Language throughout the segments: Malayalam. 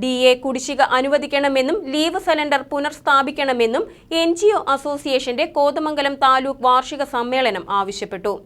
ഡി എ കുടിശ്ശിക അനുവദിക്കണമെന്നും ലീവ് സിലിണ്ടർ പുനർസ്ഥാപിക്കണമെന്നും എൻ ജി ഒ അസോസിയേഷന്റെ കോതമംഗലം താലൂക്ക് വാർഷിക സമ്മേളനം ആവശ്യപ്പെട്ടു.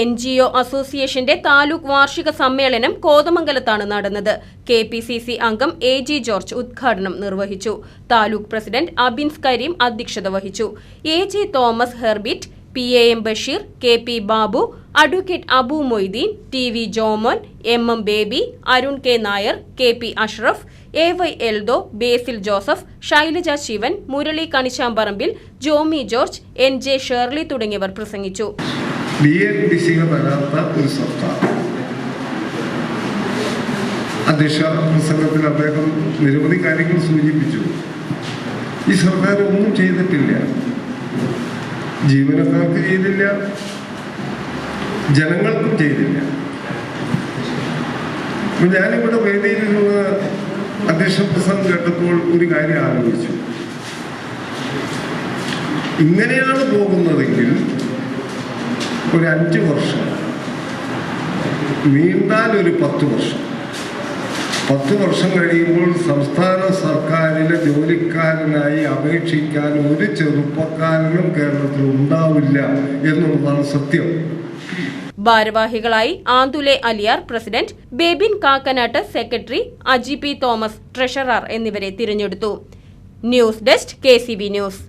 എൻ ജി ഒ അസോസിയേഷന്റെ താലൂക്ക് വാർഷിക സമ്മേളനം കോതമംഗലത്താണ് നടന്നത്. കെ പി സി സി അംഗം എ ജി ജോർജ് ഉദ്ഘാടനം നിർവഹിച്ചു. താലൂക്ക് പ്രസിഡന്റ് അബിൻസ് കരീം അധ്യക്ഷത വഹിച്ചു. A G Thomas Herbit P A M Basheer K P Babu advocate Abu Moideen T V Jomon M M Baby Arun K Nair K P Ashraf A Y Eldho Basil Joseph Shailaja Sivan Murali Kanisamparambil Jomy George N J Shirley തുടങ്ങിയവർ പ്രസംഗിച്ചു. അധ്യക്ഷ പ്രസംഗത്തിൽ അദ്ദേഹം നിരവധി കാര്യങ്ങൾ സൂചിപ്പിച്ചു. ഈ സർക്കാർ ഒന്നും ചെയ്തിട്ടില്ല. ജീവനക്കാർക്ക് ചെയ്തില്ല. ജനങ്ങൾക്കും ചെയ്തില്ല. അപ്പൊ ഞാനിവിടെ നിന്ന് അധ്യക്ഷ പ്രസംഗം കേട്ടപ്പോൾ ഒരു കാര്യം ആലോചിച്ചു. ഇങ്ങനെയാണ് പോകുന്നതെങ്കിൽ ഒരു അഞ്ച് വർഷം നീണ്ടാൽ ഒരു പത്ത് വർഷം. പത്ത് വർഷം കഴിയുമ്പോൾ സംസ്ഥാന സർക്കാരിലെ ജോലിക്കാരനായി അപേക്ഷിക്കാൻ ഒരു ചെറുപ്പക്കാരനും കേരളത്തിൽ ഉണ്ടാവില്ല എന്നുള്ളതാണ് സത്യം. ഭാരവാഹികളായി Antulay Aliyar president Bebin Kakkanatt secretary Aji P Thomas treasurer എന്നിവരെ തിരഞ്ഞെടുത്തു. News desk K news.